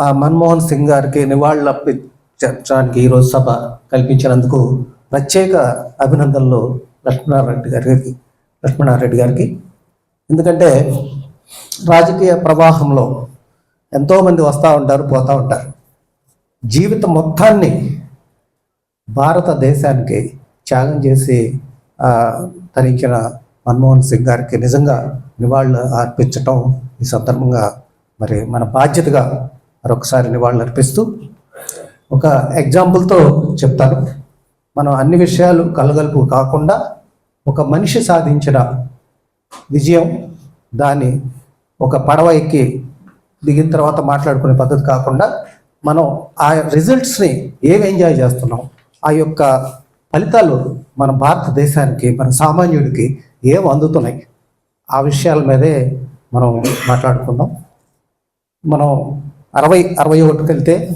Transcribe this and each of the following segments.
ఆ మన్మోహన్ సింగ్ గారికి నివాళులర్పించడానికి ఈరోజు సభ కల్పించినందుకు ప్రత్యేక అభినందనలు లక్ష్మణారెడ్డి గారికి లక్ష్మణారెడ్డి గారికి. ఎందుకంటే రాజకీయ ప్రవాహంలో ఎంతోమంది వస్తూ ఉంటారు పోతూ ఉంటారు. జీవితం మొత్తాన్ని భారతదేశానికి త్యాగం చేసి తరించిన మన్మోహన్ సింగ్ గారికి నిజంగా నివాళులు అర్పించటం ఈ సందర్భంగా మరి మన బాధ్యతగా మరొకసారి నివాళులు అర్పిస్తూ ఒక ఎగ్జాంపుల్తో చెప్తాను. మనం అన్ని విషయాలు కలగలుపు కాకుండా ఒక మనిషి సాధించిన విజయం దాన్ని ఒక పడవ ఎక్కి దిగిన తర్వాత మాట్లాడుకునే పద్ధతి కాకుండా మనం ఆ రిజల్ట్స్ని ఏం ఎంజాయ్ చేస్తున్నాం ఆ యొక్క ఫలితాలు మన భారతదేశానికి మన సామాన్యుడికి ఏం అందుతున్నాయి ఆ విషయాల మీదే మనం మాట్లాడుకుందాం. మనం అరవై అరవై ఒకటికి వెళ్తే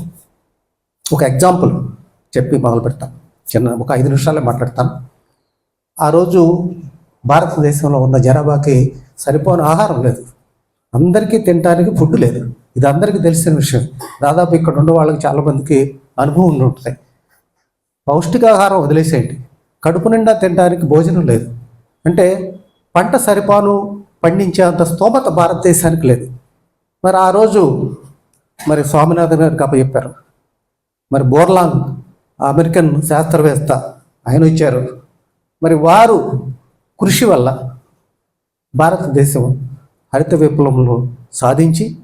ఒక ఎగ్జాంపుల్ చెప్పి మొదలు పెడతాం. చిన్న ఒక ఐదు నిమిషాలే మాట్లాడతాను. ఆ రోజు భారతదేశంలో ఉన్న జనాభాకి సరిపోని ఆహారం లేదు. అందరికీ తినడానికి ఫుడ్ లేదు. ఇది అందరికీ తెలిసిన విషయం. దాదాపు ఇక్కడ ఉన్న వాళ్ళకి చాలామందికి అనుభవం ఉండి ఉంటుంది. పౌష్టికాహారం వదిలేసేయండి. కడుపు నిండా తినడానికి భోజనం లేదు. అంటే పంట సరిపాను పండించేంత స్తోమత భారతదేశానికి లేదు. మరి ఆ రోజు మరి స్వామినాథన్ గారు కప్ప చెప్పారు. మరి బోర్లాంగ్ అమెరికన్ శాస్త్రవేత్త ఆయన వచ్చారు. మరి వారు కృషి వల్ల భారతదేశం హరిత విప్లవంలో సాధించి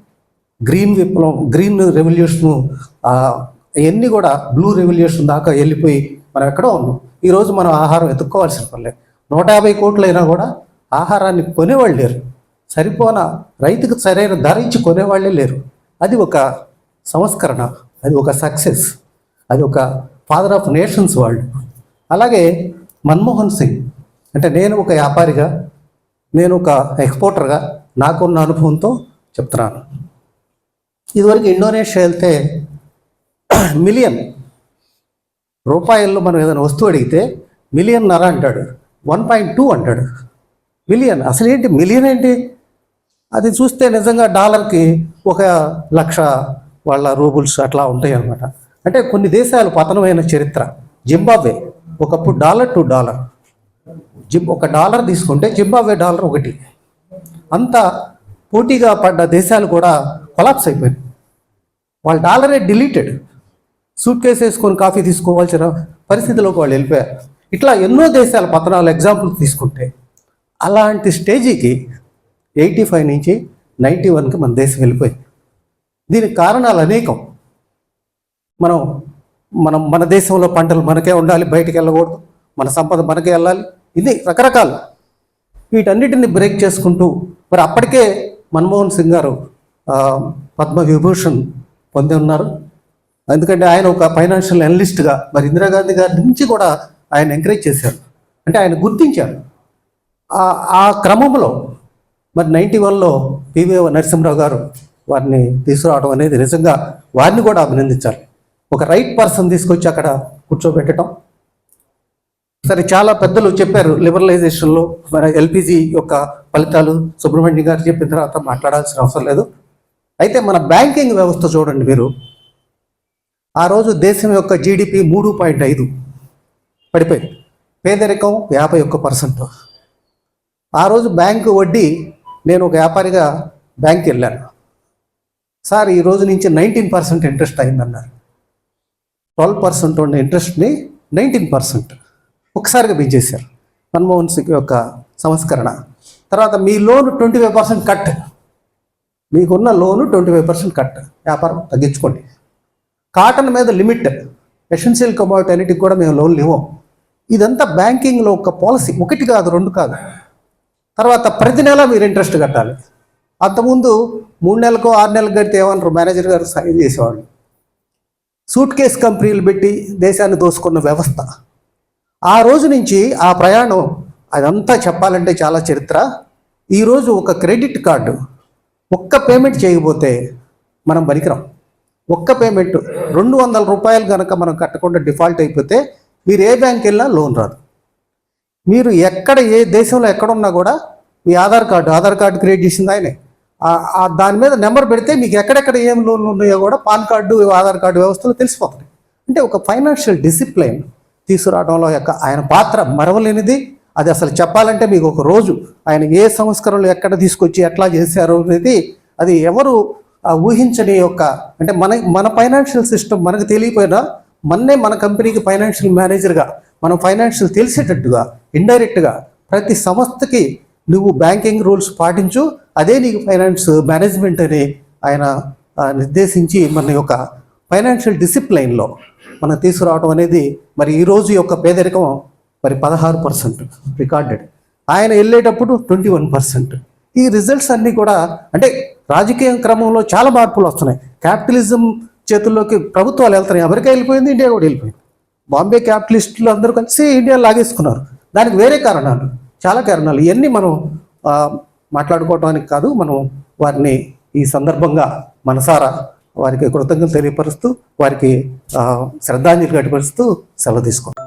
గ్రీన్ విప్లవం గ్రీన్ రెవల్యూషన్ అవన్నీ కూడా బ్లూ రెవల్యూషన్ దాకా వెళ్ళిపోయి మనం ఎక్కడో ఉన్నాం. ఈరోజు మనం ఆహారం ఎత్తుక్కోవాల్సిన పనిలేదు నూట యాభై కోట్లైనా కూడా ఆహారాన్ని కొనేవాళ్ళు లేరు. సరిపోన రైతుకు సరైన ధర ఇచ్చి కొనేవాళ్ళే లేరు. అది ఒక సంస్కరణ అది ఒక సక్సెస్ అది ఒక ఫాదర్ ఆఫ్ నేషన్స్ వాళ్ళు. అలాగే మన్మోహన్ సింగ్ అంటే నేను ఒక వ్యాపారిగా నేను ఒక ఎక్స్పోర్టర్గా నాకున్న అనుభవంతో చెప్తున్నాను. ఇదివరకు ఇండోనేషియా వెళ్తే మిలియన్ రూపాయల్లో మనం ఏదైనా వస్తువు అడిగితే మిలియన్ నర అంటాడు వన్ పాయింట్ టూ అంటాడు. మిలియన్. అసలు ఏంటి మిలియన్ ఏంటి? అది చూస్తే నిజంగా డాలర్కి ఒక లక్ష వాళ్ళ రూబుల్స్ అట్లా ఉంటాయి అన్నమాట అంటే కొన్ని దేశాలు పతనమైన చరిత్ర. జింబాబ్వే. ఒకప్పుడు డాలర్ టు డాలర్. జిమ్ ఒక డాలర్ తీసుకుంటే జింబాబ్వే డాలర్ ఒకటి. అంత పోటీగా పడ్డ దేశాలు కూడా కొలాప్స్ అయిపోయింది వాళ్ళ డాలరే డిలీటెడ్. సూట్ కేసు వేసుకొని కాఫీ తీసుకోవాల్సిన పరిస్థితిలోకి వాళ్ళు వెళ్ళిపోయారు. ఇట్లా ఎన్నో దేశాల పతనాలు ఎగ్జాంపుల్ తీసుకుంటే అలాంటి స్టేజీకి ఎయిటీ ఫైవ్ నుంచి నైంటీ వన్కి మన దేశం వెళ్ళిపోయింది. దీనికి కారణాలు అనేకం. మనం మనం మన దేశంలో పంటలు మనకే ఉండాలి బయటికి వెళ్ళకూడదు. మన సంపద మనకే వెళ్ళాలి. ఇది రకరకాలు. వీటన్నిటిని బ్రేక్ చేసుకుంటూ మరి అప్పటికే మన్మోహన్ సింగ్ గారు పద్మవిభూషణ్ పద్మ విభూషణ్ పొంది ఉన్నారు. ఎందుకంటే ఆయన ఒక ఫైనాన్షియల్ అనలిస్ట్గా మరి ఇందిరాగాంధీ గారి నుంచి కూడా ఆయన ఎంకరేజ్ చేశారు. అంటే ఆయన గుర్తించారు. ఆ- క్రమంలో మరి నైంటీ వన్లో పివి నరసింహరావు గారు వారిని తీసుకురావడం అనేది నిజంగా వారిని కూడా అభినందించాలి. ఒక రైట్ పర్సన్ తీసుకొచ్చి అక్కడ కూర్చోబెట్టడం. సరే చాలా పెద్దలు చెప్పారు లిబరలైజేషన్లో. మన ఎల్పిజి యొక్క ఫలితాలు సుబ్రహ్మణ్యం గారు చెప్పిన తర్వాత మాట్లాడాల్సిన అవసరం లేదు. అయితే మన బ్యాంకింగ్ వ్యవస్థ చూడండి మీరు. ఆ రోజు దేశం యొక్క జీడిపి మూడు పాయింట్ ఐదు పడిపోయింది. పేదరికం యాభై ఒక్క పర్సెంట్. ఆ రోజు బ్యాంకు వడ్డీ నేను ఒక వ్యాపారిగా బ్యాంక్కి వెళ్ళాను. సార్ ఈ రోజు నుంచి నైన్టీన్ పర్సెంట్ ఇంట్రెస్ట్ అయిందన్నారు. ట్వెల్వ్ పర్సెంట్ ఉన్న ఇంట్రెస్ట్ని నైన్టీన్ పర్సెంట్ ఒకసారిగా పెంచేశారు మన్మోహన్ సింగ్ యొక్క సంస్కరణ. తర్వాత మీ loan twenty five percent cut. మీకున్న loan twenty five percent cut. వ్యాపారం తగ్గించుకోండి. కాటన్ మీద లిమిట్. ఎసెన్షియల్ కమోడిటీ అన్నిటికి కూడా మేము లోన్లు ఇవ్వం. ఇదంతా బ్యాంకింగ్లో ఒక పాలసీ. ఒకటి కాదు రెండు కాదు. తర్వాత ప్రతి నెల మీరు ఇంట్రెస్ట్ కట్టాలి. అంతకుముందు మూడు నెలలకు ఆరు నెలలకు కడితే ఏమన్నారు మేనేజర్ గారు సైన్ చేసేవాళ్ళు. సూట్ కేస్ కంపెనీలు పెట్టి దేశాన్ని దోసుకున్న వ్యవస్థ. ఆ రోజు నుంచి ఆ ప్రయాణం అదంతా చెప్పాలంటే చాలా చరిత్ర. ఈరోజు ఒక క్రెడిట్ కార్డు ఒక్క పేమెంట్ చేయకపోతే మనం పనికిరాం ఒక్క పేమెంట్ రెండు వందల రూపాయలు కనుక మనం కట్టకుండా డిఫాల్ట్ అయిపోతే మీరు ఏ బ్యాంక్ వెళ్ళినా లోన్ రాదు. మీరు ఎక్కడ ఏ దేశంలో ఎక్కడున్నా కూడా మీ Aadhaar card Aadhaar card create చేసింది ఆయనే. దాని మీద నెంబర్ పెడితే మీకు ఎక్కడెక్కడ ఏం లోన్లు ఉన్నాయో కూడా పాన్ కార్డు ఆధార్ కార్డు వ్యవస్థలో తెలిసిపోతుంది అంటే ఒక ఫైనాన్షియల్ డిసిప్లైన్ తీసుకురావడంలో యొక్క ఆయన పాత్ర మరవలేనిది. అది అసలు చెప్పాలంటే మీకు ఒక రోజు ఆయన ఏ సంస్కరణలు ఎక్కడ తీసుకొచ్చి ఎట్లా చేశారు అనేది అది ఎవరు ఊహించని యొక్క అంటే మన మన ఫైనాన్షియల్ సిస్టమ్ మనకు తెలియపోయినా మన్నే మన కంపెనీకి ఫైనాన్షియల్ మేనేజర్గా మనం ఫైనాన్షియల్ తెలిసేటట్టుగా ఇండైరెక్ట్గా ప్రతి సంస్థకి నువ్వు బ్యాంకింగ్ రూల్స్ పాటించు అదే నీకు ఫైనాన్స్ మేనేజ్మెంట్ అని ఆయన నిర్దేశించి మన యొక్క ఫైనాన్షియల్ డిసిప్లైన్లో మనం తీసుకురావడం అనేది మరి ఈ రోజు యొక్క పేదరికం మరి పదహారు పర్సెంట్ రికార్డెడ్ ఆయన వెళ్ళేటప్పుడు ట్వంటీ వన్ పర్సెంట్ ఈ రిజల్ట్స్ అన్నీ కూడా అంటే రాజకీయ క్రమంలో చాలా మార్పులు వస్తున్నాయి. క్యాపిటలిజం చేతుల్లోకి ప్రభుత్వాలు వెళ్తున్నాయి. అమెరికా వెళ్ళిపోయింది ఇండియా కూడా వెళ్ళిపోయింది. బాంబే క్యాపిటలిస్టులు అందరూ కలిసి ఇండియా లాగేసుకున్నారు. దానికి వేరే కారణాలు చాలా కారణాలు. ఇవన్నీ మనం మాట్లాడుకోవడానికి కాదు మనం వారిని ఈ సందర్భంగా మనసారా వారికి కృతజ్ఞతలు తెలియపరుస్తూ వారికి శ్రద్ధాంజలి గడిపరుస్తూ సెలవు తీసుకుంటాం